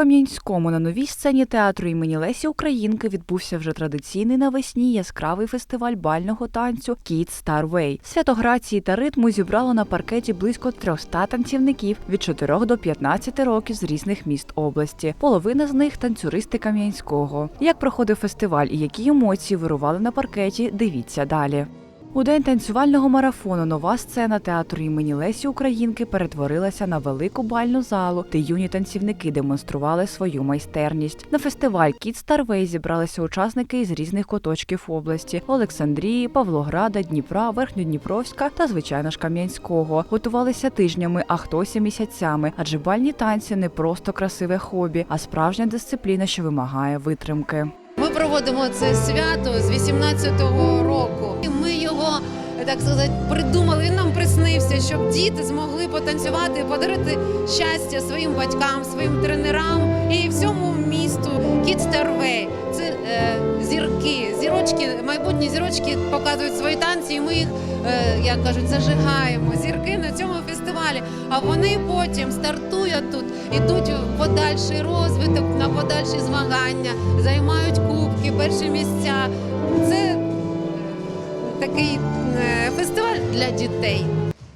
Кам'янському на новій сцені театру імені Лесі Українки відбувся вже традиційний навесні яскравий фестиваль бального танцю Kids Starway. Свято грації та ритму зібрало на паркеті близько 300 танцівників від 4 до 15 років з різних міст області. Половина з них танцюристи Кам'янського. Як проходив фестиваль і які емоції вирували на паркеті, дивіться далі. У день танцювального марафону нова сцена театру імені Лесі Українки перетворилася на велику бальну залу, де юні танцівники демонстрували свою майстерність. На фестиваль Кіт Старвей зібралися учасники із різних куточків області: Олександрії, Павлограда, Дніпра, Верхньодніпровська та звичайно ж Кам'янського. Готувалися тижнями, а хтось і місяцями, адже бальні танці не просто красиве хобі, а справжня дисципліна, що вимагає витримки. Проводимо це свято з 18-го року. Ми його так сказати придумали. Він нам приснився, щоб діти змогли потанцювати, подарити щастя своїм батькам, своїм тренерам і всьому місту. Starway. Зірочки, майбутні зірочки показують свої танці, і ми їх, е, як кажуть, зажигаємо. Зірки на цьому фестивалі. А вони потім стартують тут, ідуть в подальший розвиток, на подальші змагання, займають кубки, перші місця. Це такий е, фестиваль для дітей.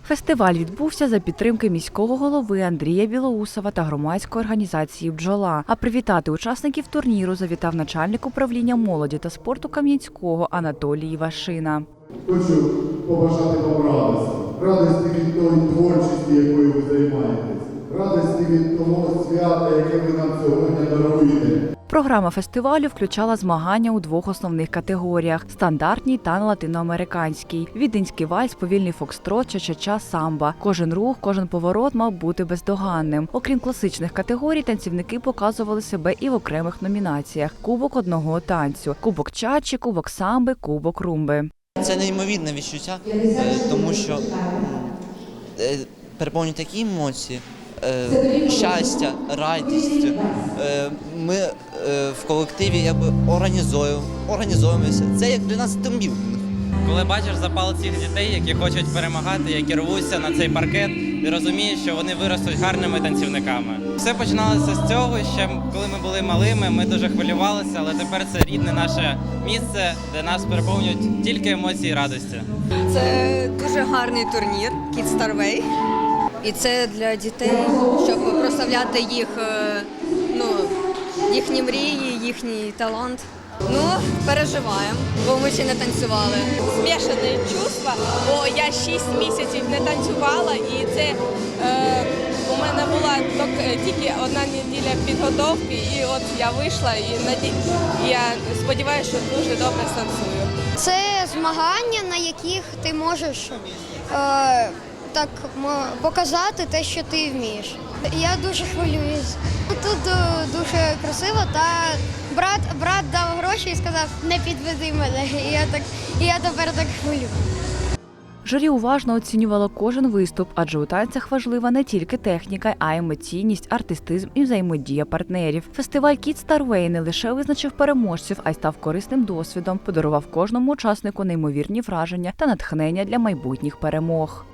Фестиваль відбувся за підтримки міського голови Андрія Білоусова та громадської організації Бджола. А привітати учасників турніру завітав начальник управління молоді та спорту Кам'янського Анатолій Івашина. Хочу побажати вам радості. Радості від тої творчості, якою ви займаєтесь. Радості від того свята, яке ви нам сьогодні даруєте. Програма фестивалю включала змагання у двох основних категоріях: стандартній та латиноамериканській. Віденський вальс, повільний фокстрот, чачача, самба. Кожен рух, кожен поворот мав бути бездоганним. Окрім класичних категорій, танцівники показували себе і в окремих номінаціях: кубок одного танцю, кубок чачі, кубок самби, кубок румби. Це неймовірне відчуття, е, тому що е, переповнюють такі емоції, щастя, радість. Е, Ми е, в колективі якби організуємо, організовуємося. Це як для нас тимбів. Коли бачиш запал цих дітей, які хочуть перемагати, які рвуться на цей паркет, ти розумієш, що вони виростуть гарними танцівниками. Все починалося з цього. Ще коли ми були малими, ми дуже хвилювалися, але тепер це рідне наше місце, де нас переповнюють тільки емоції і радості. Це дуже гарний турнір Kids Starway. І це для дітей, щоб прославляти їх, е, ну, їхні мрії, їхній талант. Ну, переживаємо, бо ми ще не танцювали. змішані чувства, бо я 6 місяців не танцювала, і це е, у мене була ток- тільки одна неділя підготовки, і от я вийшла і наді... я сподіваюся, що дуже добре станцюю. Це змагання, на яких ти можеш е, так показати те, що ти вмієш. Я дуже хвилююсь. Тут е, дуже красиво, та брат, брат дав гроші і сказав, не підведи мене. І я так, і я тепер так хвилюю. Журі уважно оцінювало кожен виступ, адже у танцях важлива не тільки техніка, а й емоційність, артистизм і взаємодія партнерів. Фестиваль Kids Starway не лише визначив переможців, а й став корисним досвідом, подарував кожному учаснику неймовірні враження та натхнення для майбутніх перемог.